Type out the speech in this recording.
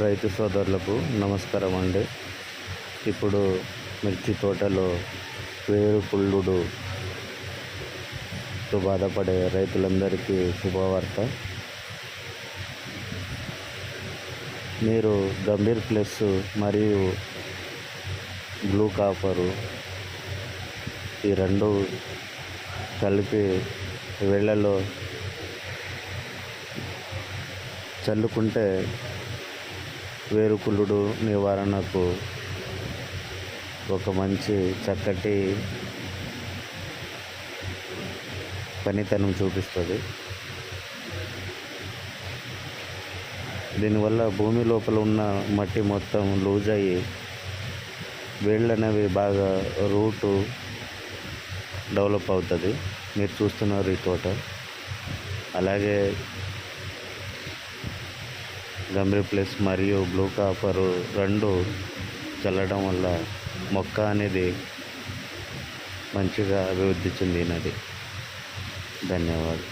రైతు సోదరులకు నమస్కారం అండి. ఇప్పుడు మిర్చి తోటలో వేరు పుల్లుడుతో బాధపడే రైతులందరికీ శుభవార్త. మీరు గంభీర్ ప్లస్ మరియు బ్లూ కాపరు ఈ రెండు కలిపి వేళ్ళలో చల్లుకుంటే వేరుకుళ్ళుడు నివారణకు ఒక మంచి చక్కటి పనితనం చూపిస్తుంది. దీనివల్ల భూమి లోపల ఉన్న మట్టి మొత్తం లూజ్ అయ్యి వేళ్ళు అనేవి బాగా రూటు డెవలప్ అవుతుంది. మీరు చూస్తున్నారు ఈ తోట. అలాగే గంభీర్ ప్లస్ మరియు బ్లూ కాపర్ రెండు చల్లడం వల్ల మొక్క అనేది మంచిగా అభివృద్ధి చెందినది. ధన్యవాదాలు.